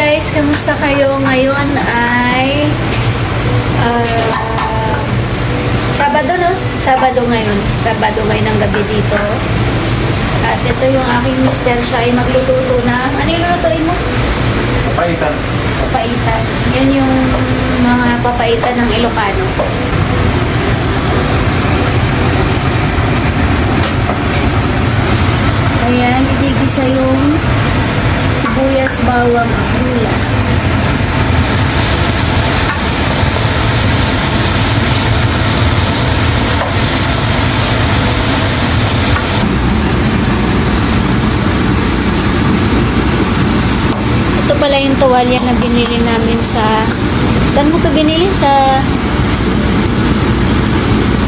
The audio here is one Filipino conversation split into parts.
guys, kamusta kayo? Ngayon ay ah, Sabado no? Sabado ngayon. Sabado ngayon ng gabi dito. At ito yung aking mister siya ay magluluto na. Ano yung lutuin mo? Papaitan. Papaitan. Yan yung mga papaitan ng Ilocano. Ayan, igigisa yung sibuyas, bawang, at gula. Ito pala yung tuwalya na binili namin sa... Saan mo ito binili? Sa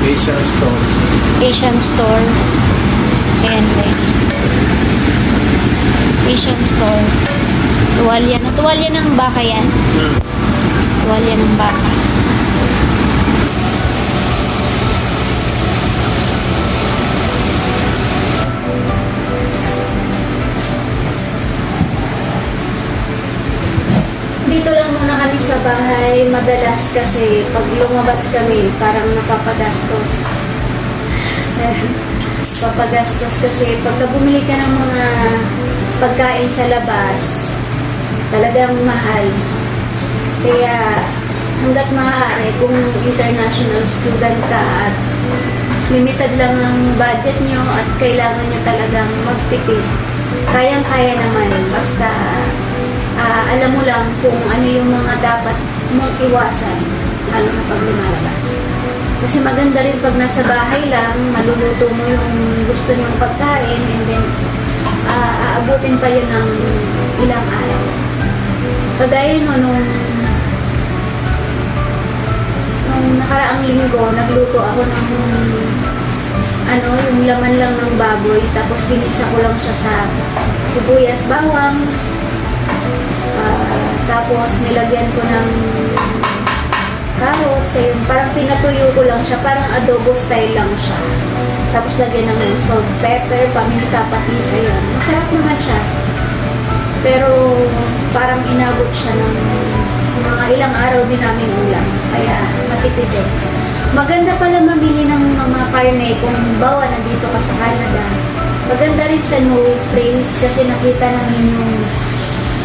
Asian store. Asian store. Ayan guys. Asian store. Tuwalya na. Tuwalya ng baka yan. Hmm. Tuwalya ng baka. Dito lang muna kami sa bahay. Madalas kasi pag lumabas kami, parang napapagastos. Eh, papagastos kasi pagka bumili ka ng mga pagkain sa labas, talagang mahal. Kaya hanggat maaari, kung international student ka at limited lang ang budget nyo at kailangan nyo talagang magtipid, kayang-kaya naman. Basta ah, alam mo lang kung ano yung mga dapat mong iwasan, lalo na pag lumalabas. Kasi maganda rin pag nasa bahay lang, maluluto mo yung gusto niyong pagkain and then ah, aabutin pa yun ng ilang araw. Kagaya no, nung nung nakaraang linggo, nagluto ako ng ano, yung laman lang ng baboy, tapos ginisa ko lang siya sa sibuyas, bawang, ah, tapos nilagyan ko ng carrots, ayun, parang pinatuyo ko lang siya, parang adobo style lang siya. Tapos lagyan ng salt, pepper, paminta, patis, ayun. Masarap naman siya. Pero parang inabot siya ng mga ilang araw din namin ulam. Kaya matipid din. Maganda pala mamili ng mga karne kung bawa nandito ka sa Canada. Maganda rin sa no frames kasi nakita namin yung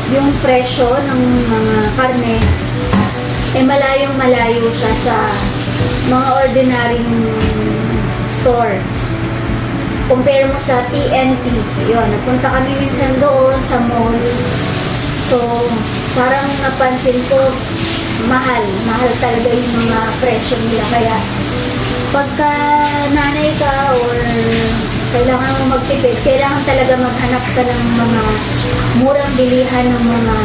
yung presyo ng mga karne eh malayong malayo siya sa mga ordinary store. Compare mo sa TNT. Yun, napunta kami minsan doon sa mall. So, parang napansin ko, mahal. Mahal talaga yung mga presyo nila. Kaya, pagka nanay ka or kailangan mo magtipid, kailangan talaga maghanap ka ng mga murang bilihan ng mga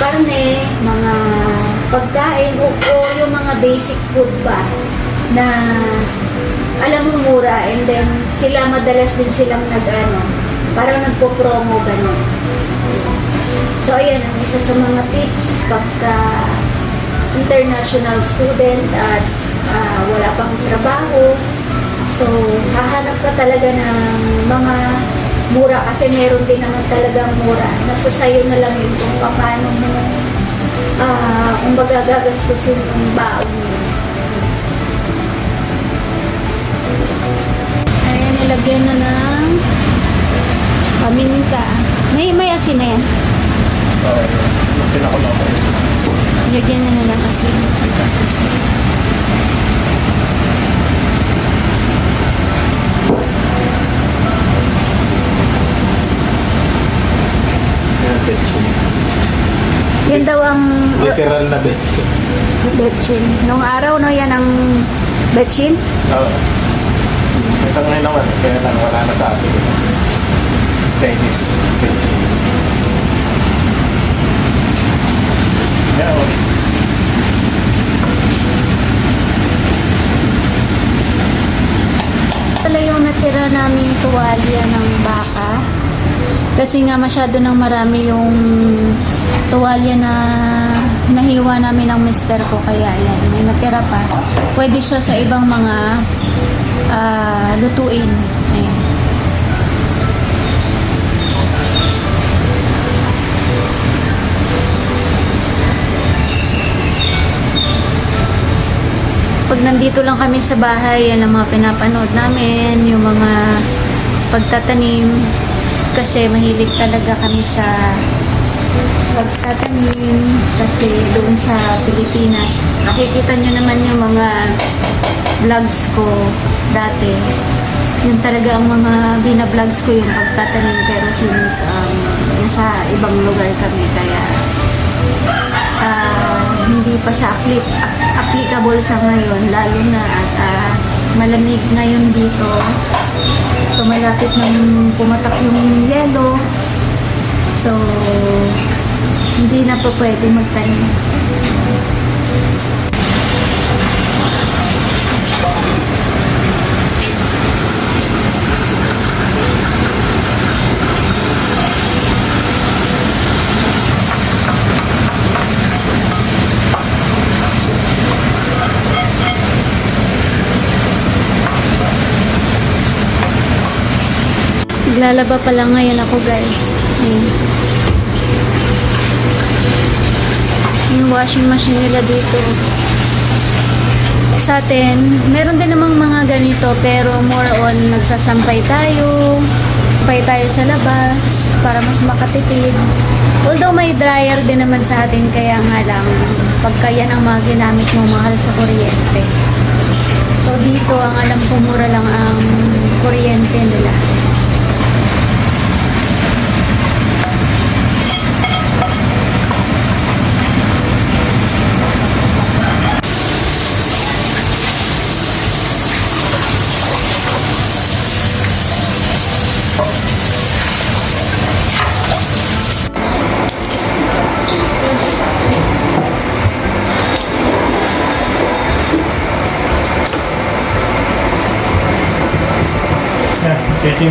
karne, mga pagkain o, o yung mga basic food ba na alam mo mura and then sila madalas din silang nag-ano parang nagpo-promo ganun. So ayan ang isa sa mga tips pagka international student at ah, wala pang trabaho so hahanap ka talaga ng mga mura kasi meron din naman talagang mura nasa sayo na lang yun kung paano mo ah kung baga gagastusin yung baon mo Ayan, nilagyan na ng paminta. May, may asin na yan. Uh, pinakulang ko. Nilagyan na na ng asin. Yan, daw ang Literal na betchin. betchin. Nung araw, no, yan ang betchin. Oo. Ito ngayon naman, kaya lang wala na sa atin. Chinese. Yan, oh. Pala yung natira naming tuwalya ng baka. Kasi nga masyado nang marami yung tuwalya na nahiwa namin ng mister ko. Kaya yan, may natira pa. Pwede siya sa ibang mga uh, lutuin. Ayan. Pag nandito lang kami sa bahay, yan ang mga pinapanood namin, yung mga pagtatanim. Kasi mahilig talaga kami sa pagtatanim kasi doon sa Pilipinas. Nakikita nyo naman yung mga vlogs ko dati. Yun talaga ang mga binavlogs ko yung pagtatanim. Pero since um, nasa ibang lugar kami, kaya ah, hindi pa siya applicable sa ngayon lalo na at ah, malamig ngayon dito so malapit nang pumatak yung yelo so hindi na po pwede magtanim Naglalaba pa lang ngayon ako guys. Ayan. Yung washing machine nila dito. Sa atin, meron din namang mga ganito pero more on nagsasampay tayo, sampay tayo sa labas para mas makatipid. Although may dryer din naman sa atin kaya nga lang pagka yan ang mga ginamit mo mahal sa kuryente. So dito ang alam ko mura lang ang kuryente nila.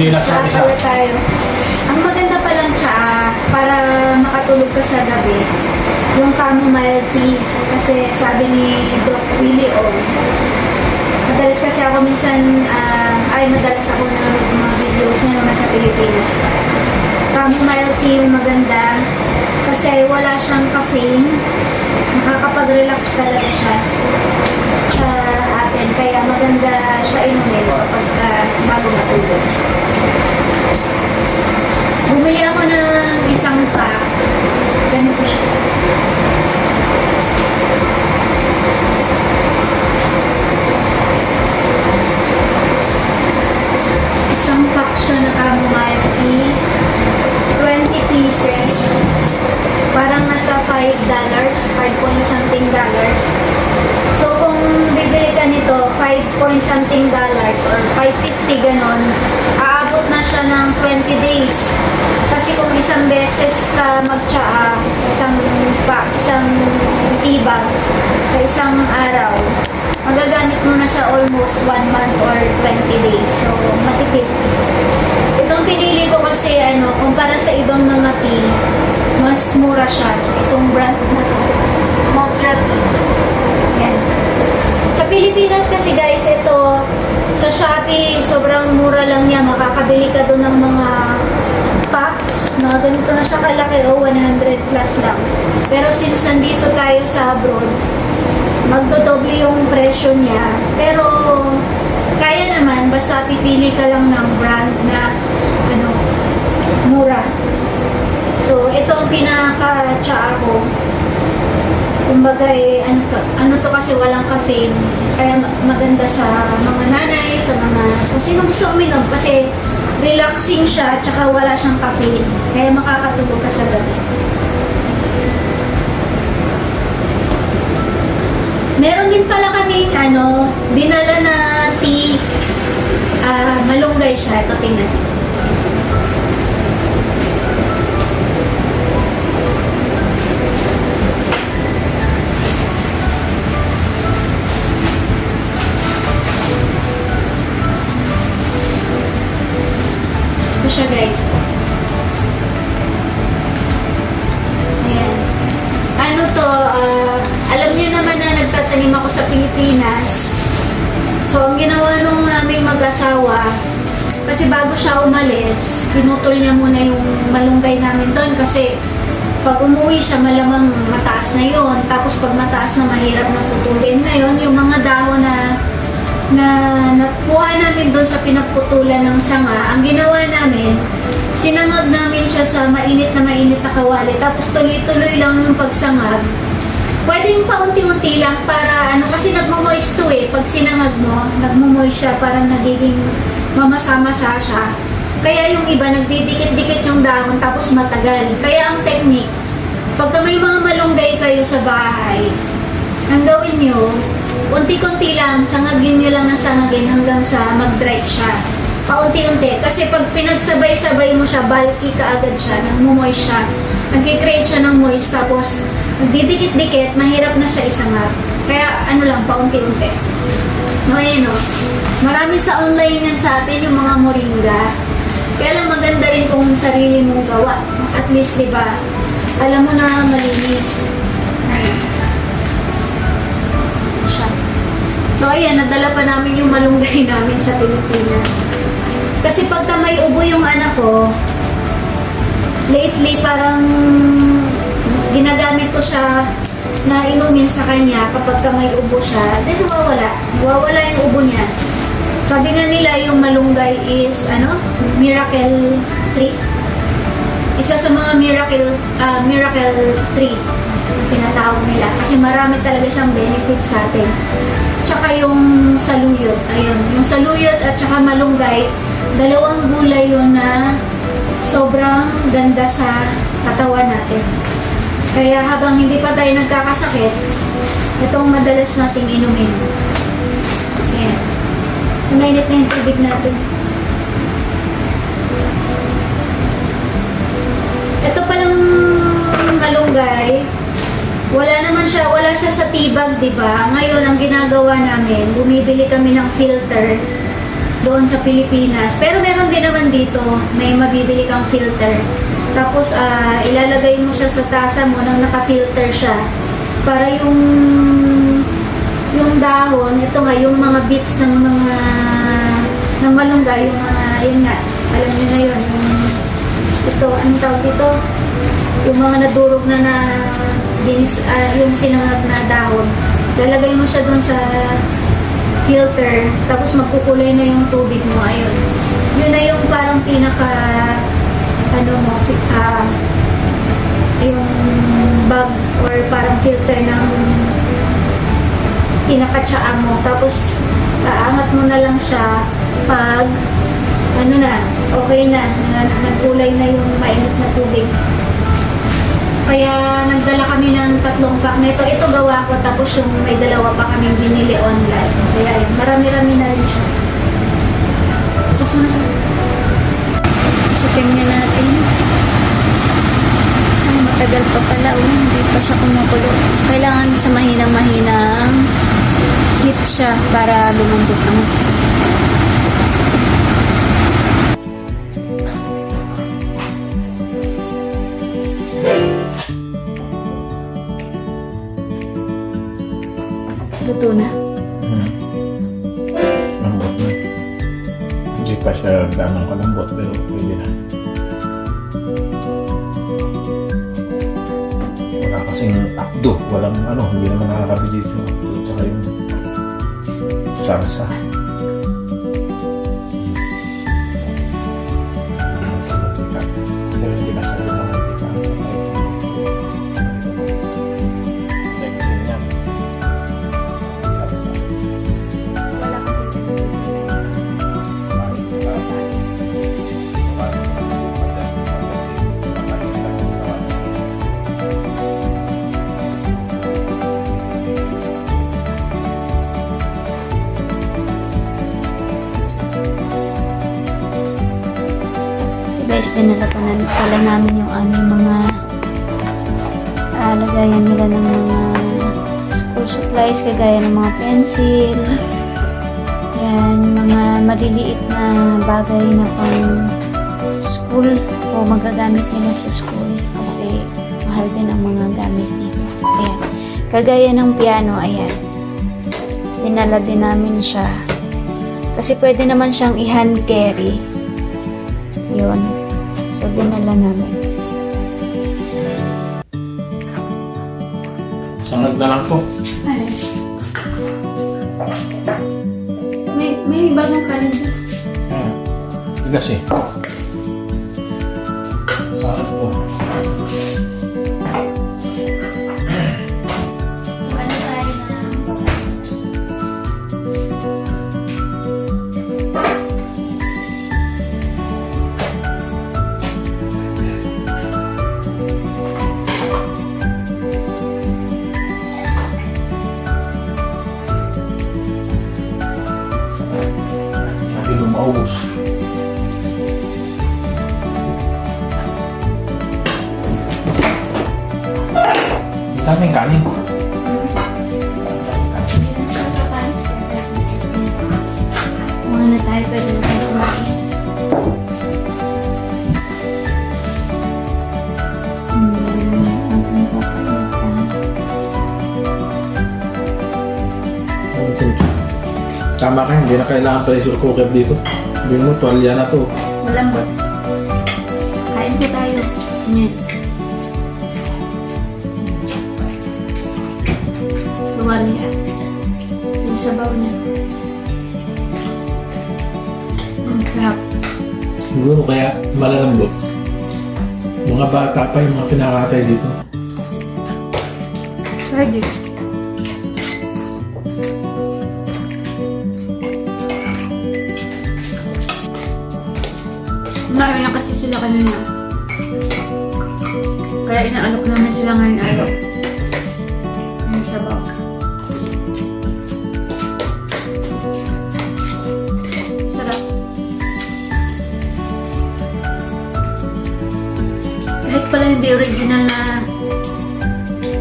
Chinilas na isa. Kakawa tayo. Ang maganda pa lang siya, para makatulog ka sa gabi, yung chamomile tea. Kasi sabi ni Doc Willie O, madalas kasi ako minsan, ah, ay madalas ako nanonood ng mga videos niya naman sa Pilipinas pa. Chamomile tea yung maganda kasi wala siyang caffeine. Nakakapag-relax talaga siya sa atin. Kaya maganda siya inumin kapag uh, bago matulog. Bumili ako ng isang pack. Ganito siya. Isang pack siya na chamomile tea. 20 pieces. Parang nasa 5 dollars, 5 point something dollars. So kung bibili ka nito, 5 point something dollars or 550 ganon, aabot na siya ng 20 days. Kasi kung isang beses ka magtsaa, isang pa, isang tibag sa isang araw, magagamit mo na siya almost 1 month or 20 days. So, matipid. Itong pinili ko kasi, ano, kumpara sa ibang mga tea, mas mura siya. Itong brand na to. Motra Tea. Pilipinas kasi guys, ito, sa Shopee, sobrang mura lang niya. Makakabili ka doon ng mga packs na ganito na siya kalaki o 100 plus lang. Pero since nandito tayo sa abroad, magdodoble yung presyo niya. Pero kaya naman, basta pipili ka lang ng brand na ano, mura. So, ito ang pinaka-tsaa ko. Kumbaga eh, ano to, ano to kasi walang caffeine. Kaya ma- maganda sa mga nanay, sa mga, kung sino gusto uminom. Kasi relaxing siya, tsaka wala siyang caffeine. Kaya makakatulog ka sa gabi. Meron din pala kaming ano, dinala na tea. Ah, malunggay siya. Ito tingnan. Siya guys. Ayan. Ano to, ah, alam niyo naman na nagtatanim ako sa Pilipinas. So, ang ginawa nung naming mag-asawa, kasi bago siya umalis, pinutol niya muna yung malunggay namin doon kasi pag umuwi siya, malamang mataas na yon. Tapos pag mataas na, mahirap na putulin. Ngayon, yung mga dahon na na nakuha namin doon sa pinagputulan ng sanga, ang ginawa namin, sinangag namin siya sa mainit na mainit na kawali. Tapos tuloy-tuloy lang yung pagsangag. Pwedeng paunti-unti lang para ano, kasi nagmo-moist to eh. Pag sinangag mo, nagmo-moist siya, parang nagiging mamasa-masa siya. Kaya yung iba, nagdidikit-dikit yung dahon tapos matagal. Kaya ang technique, pagka may mga malunggay kayo sa bahay, ang gawin nyo, unti-kunti lang, sangagin nyo lang ng sangagin hanggang sa mag-dry siya. Paunti-unti. Kasi pag pinagsabay-sabay mo siya, bulky ka agad siya, nagmumoist siya, nagkikreate siya ng moist, tapos nagdidikit-dikit, mahirap na siya isangag. Kaya ano lang, paunti-unti. No, ayan o. Marami sa online yan sa atin, yung mga moringa. Kaya lang maganda rin kung sarili mong gawa. At least, di ba, alam mo na malinis. So, ayan, nadala pa namin yung malunggay namin sa Pilipinas. Kasi pagka may ubo yung anak ko, lately parang ginagamit ko siya na inumin sa kanya kapag ka may ubo siya, then nawawala. Nawawala yung ubo niya. Sabi nga nila yung malunggay is ano, miracle tree. Isa sa mga miracle ah, miracle tree tinatawag nila kasi marami talaga siyang benefits sa atin. Tsaka yung saluyot, ayun, yung saluyot at tsaka malunggay, dalawang gulay yun na sobrang ganda sa katawan natin. Kaya habang hindi pa tayo nagkakasakit, itong madalas nating inumin. Ayan. Mainit na yung tubig natin. Ito palang malunggay, wala naman siya, wala siya sa tibag, di ba? Ngayon, ang ginagawa namin, bumibili kami ng filter doon sa Pilipinas. Pero meron din naman dito, may mabibili kang filter. Tapos, ah, ilalagay mo siya sa tasa mo nang naka-filter siya. Para yung yung dahon, ito nga, yung mga bits ng mga ng malunggay, yung mga, yun nga, alam niyo na yun, yung, ito, anong tawag dito? Yung mga nadurog na na dinis, ah, yung sinangag na dahon. Lalagay mo siya doon sa filter, tapos magkukulay na yung tubig mo, ayun. Yun na yung parang pinaka, ano mo, ah, yung bag or parang filter ng pinakatsaa mo. Tapos, aangat mo na lang siya pag, ano na, okay na nagkulay na yung mainit na tubig. Kaya nagdala kami ng tatlong pack na ito. Ito gawa ko tapos yung may dalawa pa kaming binili online. Kaya yun, marami-rami na rin siya. Tapos na. Shipping niya natin. Ay, matagal pa pala. Oh, hindi pa siya kumukulo. Kailangan sa mahinang-mahinang heat siya para lumambot ang gusto. Luto na. Hmm. Lambot na. Hindi pa siya ganong kalambot pero pwede na. Wala kasing akdo. Walang ano, hindi naman nakakabili dito. Tsaka yung sarsa. Na pala namin yung aming mga ah, lagayan nila ng mga school supplies, kagaya ng mga pencil, yan, mga maliliit na bagay na pang school o magagamit nila sa school kasi mahal din ang mga gamit nito. Ayan. Kagaya ng piano, ayan. Dinala din namin siya. Kasi pwede naman siyang i-hand carry na namin. Sangag na lang po. Ay. May, may bagong kanin siya. Hmm. Bigas eh. Sarap po. Ang daming kanin. Mga na tayo pwede na tayo kumain. Tama ka, hindi na kailangan pressure cooker dito. Hindi mo, tuwalya na to. Malambot. Sarap. Siguro kaya malalambot. Mga bata pa yung mga pinakatay dito. Pwede. Kumain na kasi sila kanina. Kaya inaalok naman sila ngayon araw. Pala hindi original na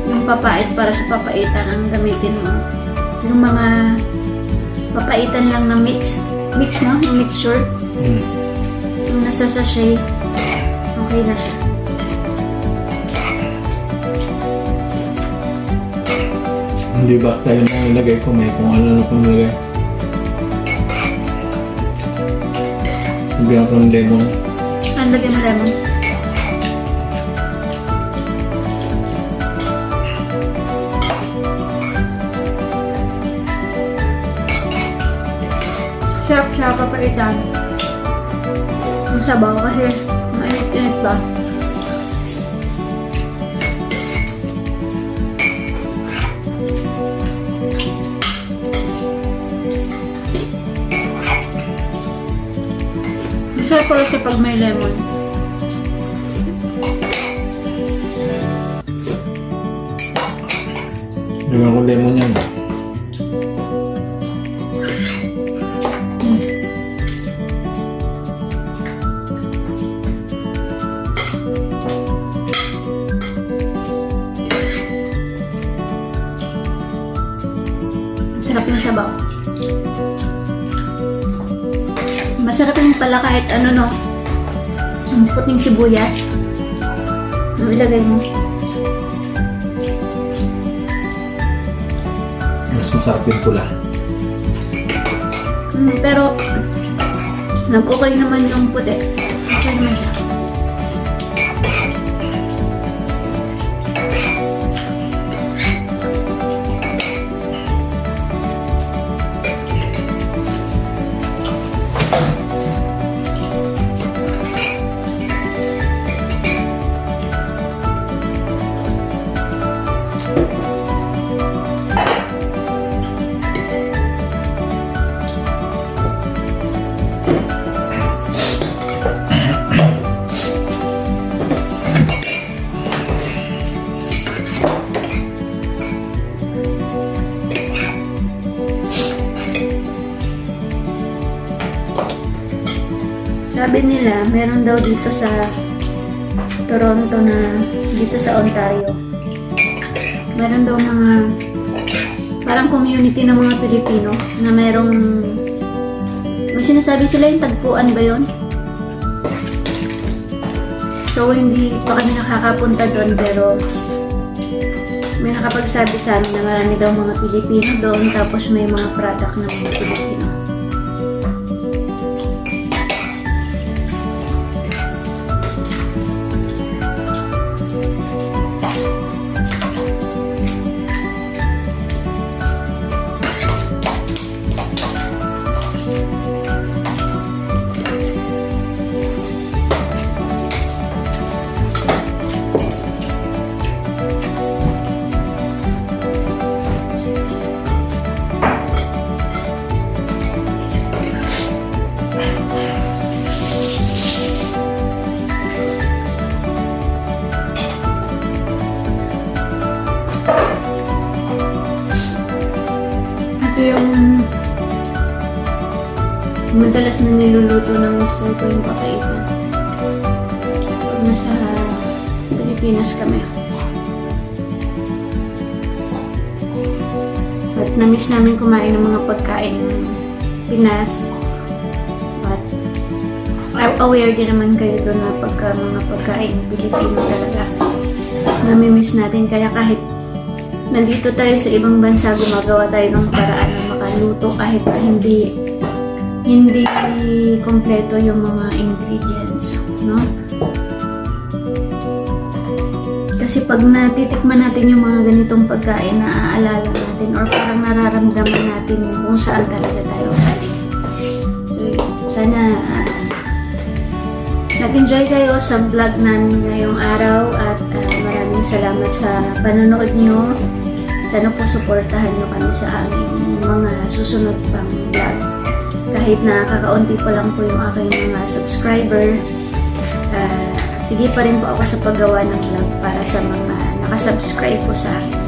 yung papait para sa papaitan ang gamitin mo. Yung mga papaitan lang na mix. Mix, no? Yung mixture. Hmm. Yung nasa sachet. Okay na siya. Hindi basta yun ang ilagay ko, may kung ano na kung ilagay. Bigyan ko ng lemon. Ang lagyan mo lemon. Papaitan. Ang sabaw kasi mainit-init ba? Masarap pala siya pag may lemon. Bigyan ko lemon yan. Kahit ano no. Ang puting sibuyas. Ano ilagay mo? Mas masarap yung pula. Mm, pero nag-okay naman yung puti. Okay naman siya. Meron daw dito sa Toronto na dito sa Ontario. Meron daw mga parang community ng mga Pilipino na merong may sinasabi sila yung tagpuan ba yon? So hindi pa kami nakakapunta doon pero may nakapagsabi sa amin na marami daw mga Pilipino doon tapos may mga product ng mga Pilipino. Madalas na niluluto ng mister ko yung pakainan. Pag nasa Pilipinas kami. At na-miss namin kumain ng mga pagkain ng Pinas. But a- aware din naman kayo doon na pagka mga pagkain Pilipino talaga. Nami-miss natin kaya kahit nandito tayo sa ibang bansa gumagawa tayo ng paraan na makaluto kahit hindi hindi kompleto yung mga ingredients, no? Kasi pag natitikman natin yung mga ganitong pagkain, naaalala natin or parang nararamdaman natin kung saan talaga tayo galing. So, sana ah, nag-enjoy kayo sa vlog namin ngayong araw at ah, maraming salamat sa panonood nyo. Sana po suportahan nyo kami sa aming mga susunod pang vlog. Kahit na kakaunti pa lang po yung aking mga subscriber, ah, sige pa rin po ako sa paggawa ng vlog para sa mga nakasubscribe po sa akin.